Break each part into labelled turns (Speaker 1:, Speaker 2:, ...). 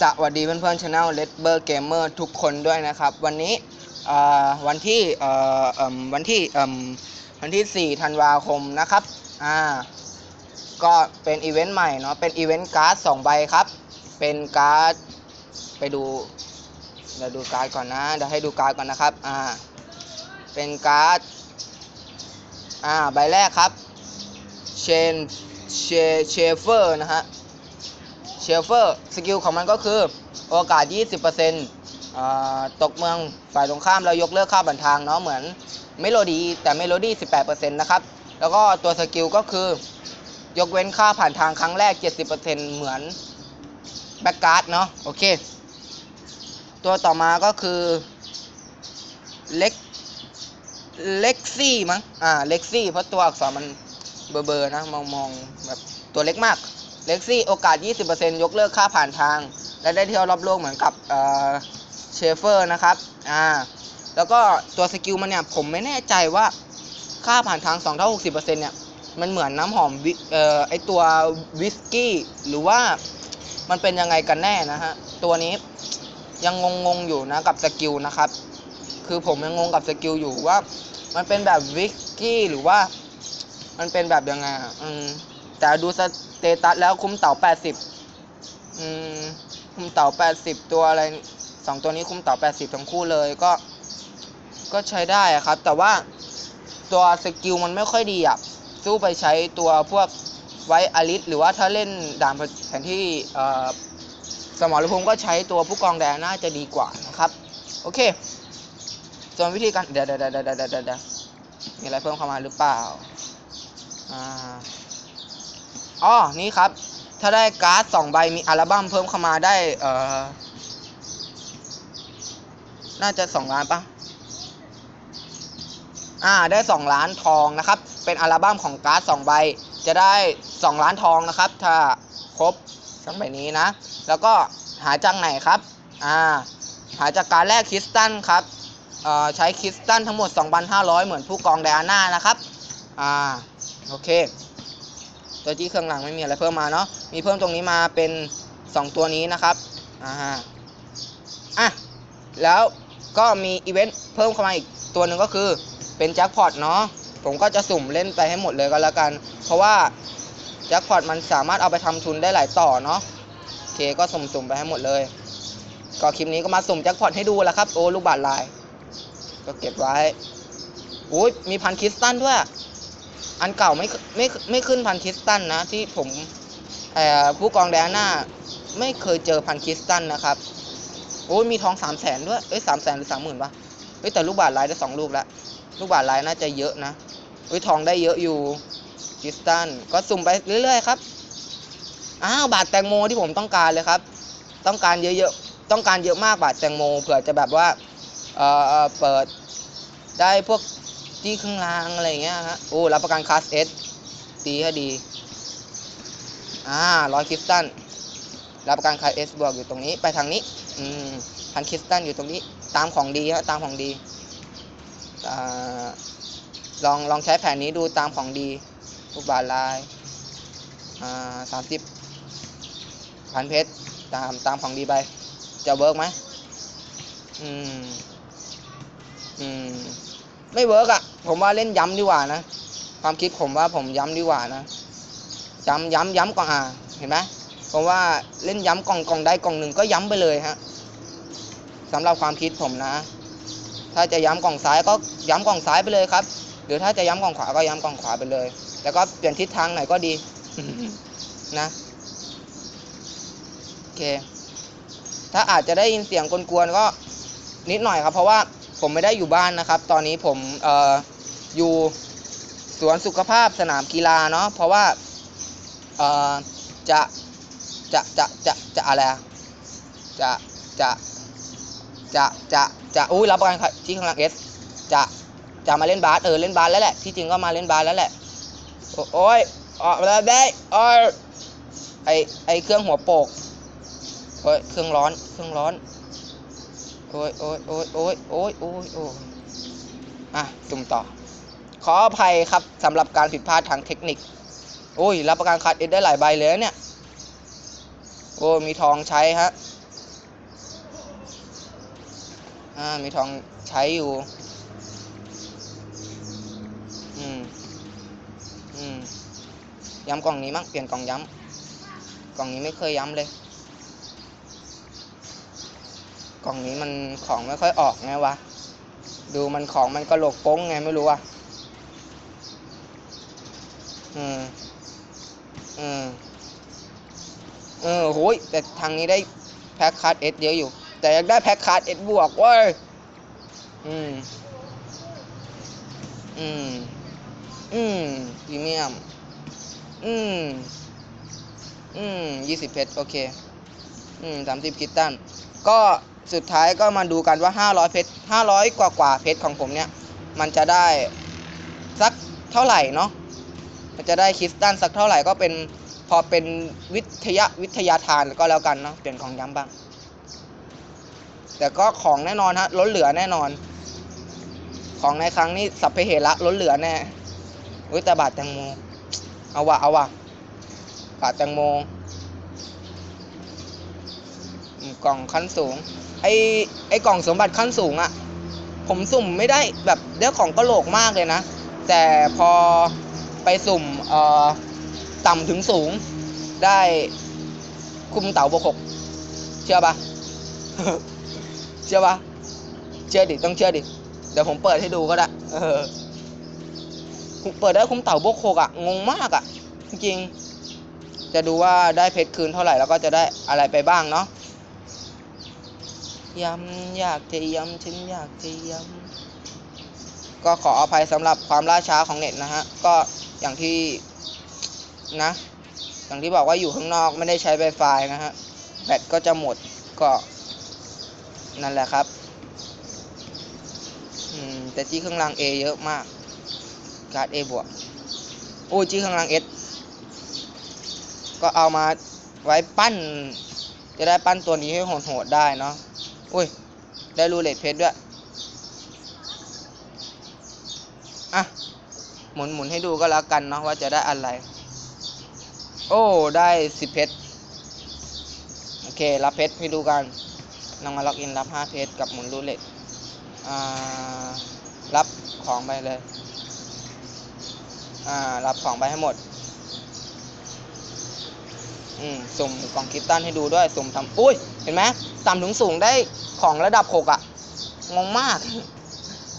Speaker 1: สวัสดีเพื่อนๆช anel Red Bird Gamer ทุกคนด้วยนะครับ วันนี้วันที่วันที่วันที่ 4 ธันวาคมนะครับอ่าก็เป็นอีเวนต์ใหม่เนาะเป็นอีเวนต์การ์ด2ใบครับ เป็นการ์ดไปดูเดี๋ยวดูการ์ดก่อนนะเดี๋ยวให้ดูการ์ดก่อนนะครับอ่าเป็นการ์ดอ่าใบแรกครับเชนเชเชเฟอร์นะฮะ เชลเฟอร์สกิลของมันก็คือโอกาส 20%อ่าตกเมืองฝ่ายตรงข้ามแล้วยกเลิกค่าบันทางเนาะเหมือนเมโลดี้แต่เมโลดี้ 18%นะครับ แล้วก็ตัวสกิลก็คือยกเว้นค่าผ่านทางครั้งแรก 70%เหมือนแบ็กการ์ดเนาะโอเค ตัวต่อมาก็คือเล็กเล็กซี่มั้งอ่าเล็กซี่เพราะตัวอักษรมันเบอร์ๆนะมองมองแบบตัวเล็กมาก เล็กซี่โอกาส 20%ยกเลิกค่าผ่านทาง และได้เที่ยวรอบโลกเหมือนกับเชฟเฟอร์นะครับ อ่า แล้วก็ตัวสกิลมันเนี่ย ผมไม่แน่ใจว่าค่าผ่านทาง2เท่า60%เนี่ย มันเหมือนน้ำหอมวิเอ่อไอตัววิสกี้ หรือว่ามันเป็นยังไงกันแน่นะฮะ ตัวนี้ยังงงๆอยู่นะกับสกิลนะครับ คือผมยังงงกับสกิลอยู่ว่า มันเป็นแบบวิสกี้หรือว่า มันเป็นแบบยังไงอืม แต่ดูสเตตัสแล้วคุ้มเต่า80อืมคุ้มเต่า80ตัวอะไรสองตัวนี้คุ้มเต่า80ทั้งคู่เลยก็ ก็ใช้ได้ครับ แต่ว่าตัวสกิลมันไม่ค่อยดีอะสู้ไปใช้ตัวพวกไว้อลิสหรือว่าถ้าเล่นด่านแผนที่สมรภูมิก็ใช้ตัวผู้กองแดงน่าจะดีกว่านะครับ โอเคส่วนวิธีการเดี๋ยวเดี๋ยวเดี๋ยวเดี๋ยวเดี๋ยวเดี๋ยวมีอะไรเพิ่มเข้ามาหรือเปล่าอ่า อ๋อนี่ครับ ถ้าได้การ์ดสองใบมีอัลบั้มเพิ่มเข้ามาได้เอ่อน่าจะสองล้านปะอ่าได้สองล้านทองนะครับ เป็นอัลบั้มของการ์ดสองใบ จะได้สองล้านทองนะครับ ถ้าครบทั้งใบนี้นะ แล้วก็หาจากไหนครับ อ่า หาจากการแรกคริสตันครับเอ่อใช้คริสตันทั้งหมด 2,500 เหมือนผู้กองไดอาน่านะครับ อ่า โอเค ตัวจี้เครื่องหลังไม่มีอะไรเพิ่มมาเนาะมีเพิ่มตรงนี้มาเป็น 2 ตัวนี้นะครับอ่าอะแล้วก็มีอีเวนต์เพิ่มเข้ามาอีกตัวหนึ่งก็คือเป็นแจ็คพอตเนาะผมก็จะสุ่มเล่นไปให้หมดเลยก็แล้วกัน เพราะว่าแจ็คพอตมันสามารถเอาไปทำทุนได้หลายต่อเนาะโอเคก็สุ่มๆไปให้หมดเลย ก็คลิปนี้ก็มาสุ่มแจ็คพอตให้ดูแล้วครับโอ้ลูกบาทลาย ก็เก็บไว้อุ้ยมีพันคริสตันด้วย อันเก่าไม่ไม่ไม่ขึ้นพันคิสตันนะ ที่ผมผู้กองแดนหน้าไม่เคยเจอพันคิสตันนะครับโอ้ยมีทองสามแสนด้วยเอ้ยสามแสนหรือสามหมื่นปะเฮ้ยแต่ลูกบาทลายได้สองลูกแล้วลูกบาทลายน่าจะเยอะนะเฮ้ยทองได้เยอะอยู่คิสตันก็สุ่มไปเรื่อยๆครับอ้าวบาทแตงโมที่ผมต้องการเลยครับ ต้องการเยอะๆต้องการเยอะมากบาทแตงโมเผื่อจะแบบว่าเออเปิดได้พวก ที่ข้างล่างอะไรเงี้ยฮะ โอ้รับประกันคลาสเอสดีก็ดี อ่าร้อยคริสตัน รับประกันคลาสเอสบวกอยู่ตรงนี้ ไปทางนี้ อืมพันคริสตันอยู่ตรงนี้ ตามของดีฮะ ตามของดีอ่าลองลองใช้แผนนี้ดูตามของดีลูกบาทลาย อ่าสามสิบพันเพชร ตามตามของดีไป จะเวิร์กไหมอืม อืม ไม่เวิร์กอะผมว่าเล่นย้ำดีกว่านะ ความคิดผมว่าผมย้ำดีกว่านะ ย้ำย้ำย้ำกล่องอ่าเห็นไหมผมว่าเล่นย้ำกล่องกล่องใดกล่องหนึ่งก็ย้ำไปเลยฮะสำหรับความคิดผมนะ ถ้าจะย้ำกล่องซ้ายก็ย้ำกล่องซ้ายไปเลยครับ หรือถ้าจะย้ำกล่องขวาก็ย้ำกล่องขวาไปเลย แล้วก็เปลี่ยนทิศทางไหนก็ดีนะโอเค ถ้าอาจจะได้ยินเสียงกวนๆก็นิดหน่อยครับ เพราะว่า ผมไม่ได้อยู่บ้านนะครับ ตอนนี้ผมอออยู่สวนสุขภาพสนามกีฬาเนาะเพราะว่าจะจะจะจะจะอะไรจะจะจะจะจะอุ้ยรับประกันครที่ข้างหลังเอสจะจะมาเล่นบาสเออเล่นบาสแล้วแหละที่จริงก็มาเล่นบาสแล้วแหละโอโอ้ยออกแล้วได้โอ้ยไอไอเครื่องหัวโปกโอ้ยเครื่องร้อนเครื่องร้อน โอ้ยโอ้ยโอ้ยโอ้ยโอ้ยโอ้ยโอ้ยอะจุ่มต่อ ขออภัยครับสำหรับการผิดพลาดทางเทคนิค โอ้ย รับประกันคัดเอ็ดได้หลายใบเลยเนี่ย โอ้มีทองใช้ฮะ อ่า มีทองใช้อยู่ อืม อืมย้ำกล่องนี้มั้ง เปลี่ยนกล่องย้ำ กล่องนี้ไม่เคยย้ำเลย กล่องนี้มันของไม่ค่อยออกไงวะ ดูมันของมันกระโหลกโป้งไงไม่รู้อะอืมอืมเออโหยแต่ทางนี้ได้แพ็คคัสเอสเยอะอยู่ แต่ยากได้แพ็คคัสเอสบวกเว้ย อืม อืม อืมพรีเมียม อืม อืมยี่สิบเพชรโอเค อืมสามสิบคิตตัน ก็ สุดท้ายก็มาดูกันว่าห้าร้อยเพชรห้าร้อยกว่ากว่าเพชรของผมเนี่ย มันจะได้สักเท่าไหร่เนาะ มันจะได้คริสตันสักเท่าไหร่ก็เป็นพอเป็นวิทยาวิทยาทานก็แล้วกันเนาะเปลี่ยนของย้ำบ้าง แต่ก็ของแน่นอนฮะล้นเหลือแน่นอน ของในครั้งนี้สัพเพเหระล้นเหลือแน่อุ้ยแต่บาทแตงโมเอาวะเอาวะบาทแตงโมกล่องขั้นสูง ไอไอกล่องสมบัติขั้นสูงอะผมสุ่มไม่ได้แบบได้ของกระโหลกมากเลยนะ แต่พอไปสุ่มเอ่อต่ำถึงสูงได้คุมเต่าบกหกเชื่อปะเชื่อปะเชื่อดิต้องเชื่อดิเดี๋ยวผมเปิดให้ดูก็ได้เออเปิดได้คุมเต่าบกหกอะงงมากอะจริงจะดูว่าได้เพชรคืนเท่าไหร่แล้วก็จะได้อะไรไปบ้างเนาะ ย้ำอยากจะย้ำฉันอยากจะย้ำก็ขออภัยสำหรับความล่าช้าของเน็ตนะฮะ ก็อย่างที่นะ อย่างที่บอกว่าอยู่ข้างนอกไม่ได้ใช้ Wi-Fi นะฮะ แบตก็จะหมดก็นั่นแหละครับ อืม แต่จี้ข้างล่าง A เยอะมาก การ์ด A บวก โอ้จี้ข้างล่าง S ก็เอามาไว้ปั้น จะได้ปั้นตัวนี้ให้โหดๆได้เนาะ อุ้ย ได้รูเลตเพชรด้วย อะ หมุนหมุนให้ดูก็แล้วกันเนาะว่าจะได้อะไร โอ้ ได้สิบเพชร โอเค รับเพชรให้ดูกันลองมาล็อกอินรับห้าเพชรกับหมุนรูเลตอ่า รับของไปเลย อ่า รับของไปให้หมด อืมสุ่มกล่องคิตตันให้ดูด้วยสุ่มทำอุ้ย เห็นไหมต่ำถึงสูงได้ของระดับหกอะงงมาก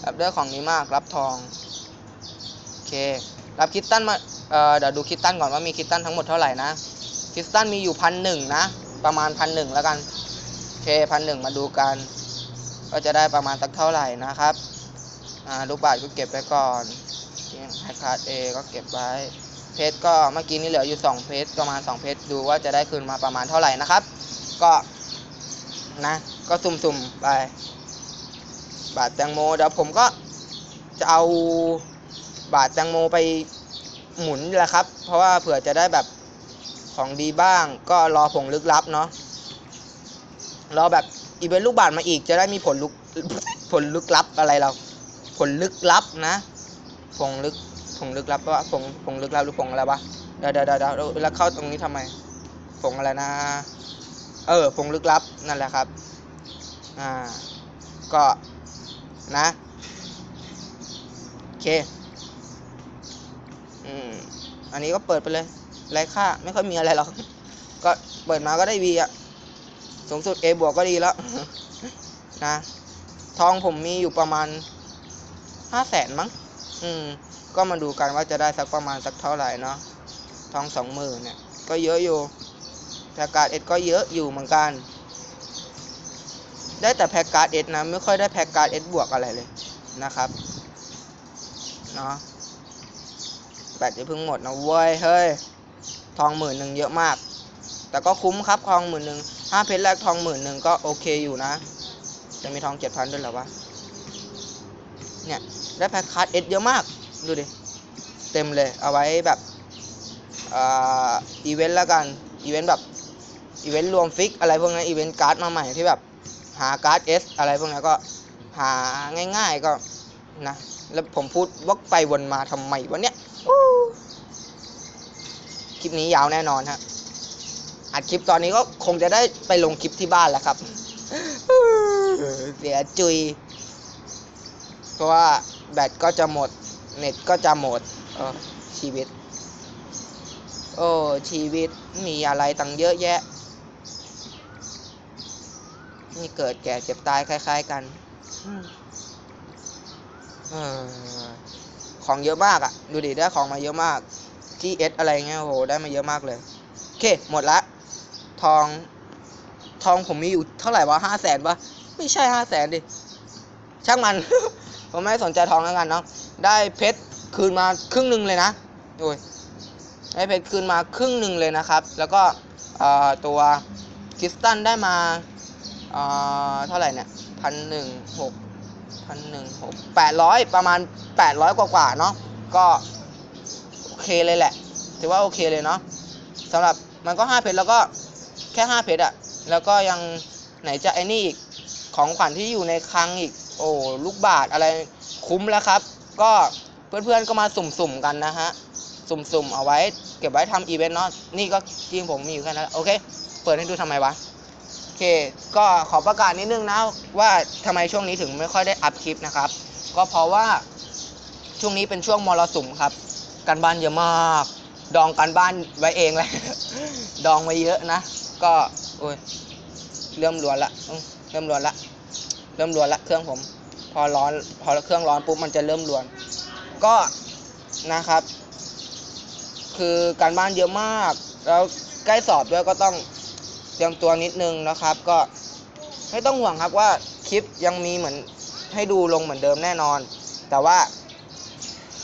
Speaker 1: แบบได้ของนี้มาก รับทอง โอเค รับคิตตันมา เอ่อ เดี๋ยวดูคิตตันก่อนว่ามีคิตตันทั้งหมดเท่าไหร่นะคิตตันมีอยู่พันหนึ่งนะ ประมาณพันหนึ่งแล้วกัน โอเคพันหนึ่งมาดูกัน ก็จะได้ประมาณสักเท่าไหร่นะครับ อ่า ลูกบาทก็เก็บไปก่อนไฮคาร์ดเอก็เก็บไว้ เพชรก็เมื่อกี้นี้เหลืออยู่ 2 เพชรประมาณ 2 เพชรดูว่าจะได้คืนมาประมาณเท่าไหร่นะครับ ก็นะ ก็สุ่มๆไป บาทแตงโมเดี๋ยวผมก็จะเอาบาทแตงโมไปหมุนแหละครับ เพราะว่าเผื่อจะได้แบบของดีบ้าง ก็รอผงลึกลับเนาะรอแบบอีเวนต์ลูกบาทมาอีกจะได้มีผลลุกผลลึกลับอะไรเรา ผลลึกลับนะผงลึก ผงลึกลับว่าผงผงลึกลับหรือผงอะไรวะเดี๋ยวเดี๋ยวเดี๋ยวเดี๋ยวแล้วเข้าตรงนี้ทำไมผงอะไรนะ เออผงลึกลับนั่นแหละครับ อ่า ก็นะโอเค อืม อันนี้ก็เปิดไปเลยไร้ค่าไม่ค่อยมีอะไรหรอก ก็เปิดมาก็ได้วีอะสูงสุด A บวกก็ดีแล้ว นะ ทองผมมีอยู่ประมาณห้าแสนมั้ง อืม ก็มาดูกันว่าจะได้สักประมาณสักเท่าไหร่เนาะทองสองหมื่นเนี่ย ก็เยอะอยู่แพ็กการ์ดเอ็ดก็เยอะอยู่เหมือนกัน ได้แต่แพ็กการ์ดเอ็ดนะ ไม่ค่อยได้แพ็กการ์ดเอ็ดบวกอะไรเลยนะครับ เนาะแบตจะเพิ่งหมดนะเว้ย เฮ้ย ทองหมื่นหนึ่งเยอะมาก แต่ก็คุ้มครับทองหมื่นหนึ่งห้าเพชรแรกทองหมื่นหนึ่งก็โอเคอยู่นะ จะมีทองเจ็ดพันด้วยหรอวะ เนี่ย ได้แพ็คคัสเอสเยอะมาก ดูดิ เต็มเลย เอาไว้แบบอีเวนต์ล้วกัน อีเวนต์แบบอีเวนต์รวมฟิกอะไรพวกนั้นอีเวนต์การ์ดมาใหม่ที่แบบหาการ์ดเอสอะไรพวกนี้ก็หาง่าย ๆก็นะ แล้วผมพูดวกไปวนมาทำไมวะเนี่ยคลิปนี้ยาวแน่นอนฮะ อัดคลิปตอนนี้ก็คงจะได้ไปลงคลิปที่บ้านแหละครับ เสียจุย เพราะว่าแบตก็จะหมด เน็ตก็จะหมดเออชีวิต โอ้ชีวิตมีอะไรตั้งเยอะแยะ นี่เกิดแก่เจ็บตายคล้ายๆกันออของเยอะมากอะ่ะดูดิได้ของมาเยอะมาก GS อะไรเงี้ยโอ้โหได้มาเยอะมากเลยโอเคหมดละ ทอง ทองผมมีอยู่เท่าไหร่วะห้าแสนปะไม่ใช่ห้าแสนดิ ช่างมัน ผมไม่สนใจทองแล้วกันเนาะได้เพชรคืนมาครึ่งหนึ่งเลยนะโอ้ยได้เพชรคืนมาครึ่งหนึ่งเลยนะครับ แล้วก็ตัวคริสตันได้มาเอ่อเท่าไหร่เนี่ยพันหนึ่งหกพันหนึ่งหกแปดร้อยประมาณแปดร้อยกว่าๆเนาะก็โอเคเลยแหละ ถือว่าโอเคเลยเนาะสำหรับมันก็ห้าเพชรแล้วก็แค่ห้าเพชรอะแล้วก็ยังไหนจะไอ้นี่อีกของขวัญที่อยู่ในคลังอีก โอ้ลูกบาทอะไรคุ้มแล้วครับ ก็เพื่อนๆก็มาสุ่มๆกันนะฮะ สุ่มๆเอาไว้ เก็บไว้ทำอีเวนต์เนาะนี่ก็จริงผมมีอยู่แค่นั้นแหละโอเค เปิดให้ดูทำไมวะโอเค ก็ขอประกาศนิดนึงนะว่าทำไมช่วงนี้ถึงไม่ค่อยได้อัพคลิปนะครับ ก็เพราะว่าช่วงนี้เป็นช่วงมรสุมครับการบ้านเยอะมาก ดองการบ้านไว้เองเลยดองไว้เยอะนะ ก็โอ้ยเริ่มรวนละเริ่มรวนละ เริ่มรวนละเครื่องผม พอร้อนพอเครื่องร้อนปุ๊บมันจะเริ่มรวน ก็นะครับ คือการบ้านเยอะมาก แล้วใกล้สอบด้วยก็ต้องเตรียมตัวนิดนึงนะครับ ก็ไม่ต้องห่วงครับว่าคลิปยังมีเหมือนให้ดูลงเหมือนเดิมแน่นอน แต่ว่า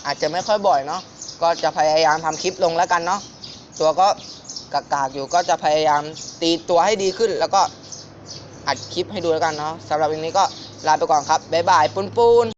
Speaker 1: อาจจะไม่ค่อยบ่อยเนาะก็จะพยายามทำคลิปลงแล้วกันเนาะตัวก็กากๆอยู่ก็จะพยายามตีตัวให้ดีขึ้น แล้วก็ อัดคลิปให้ดูแล้วกันเนาะสำหรับวันนี้ก็ลาไปก่อนครับบ๊ายบายปุ้นปูน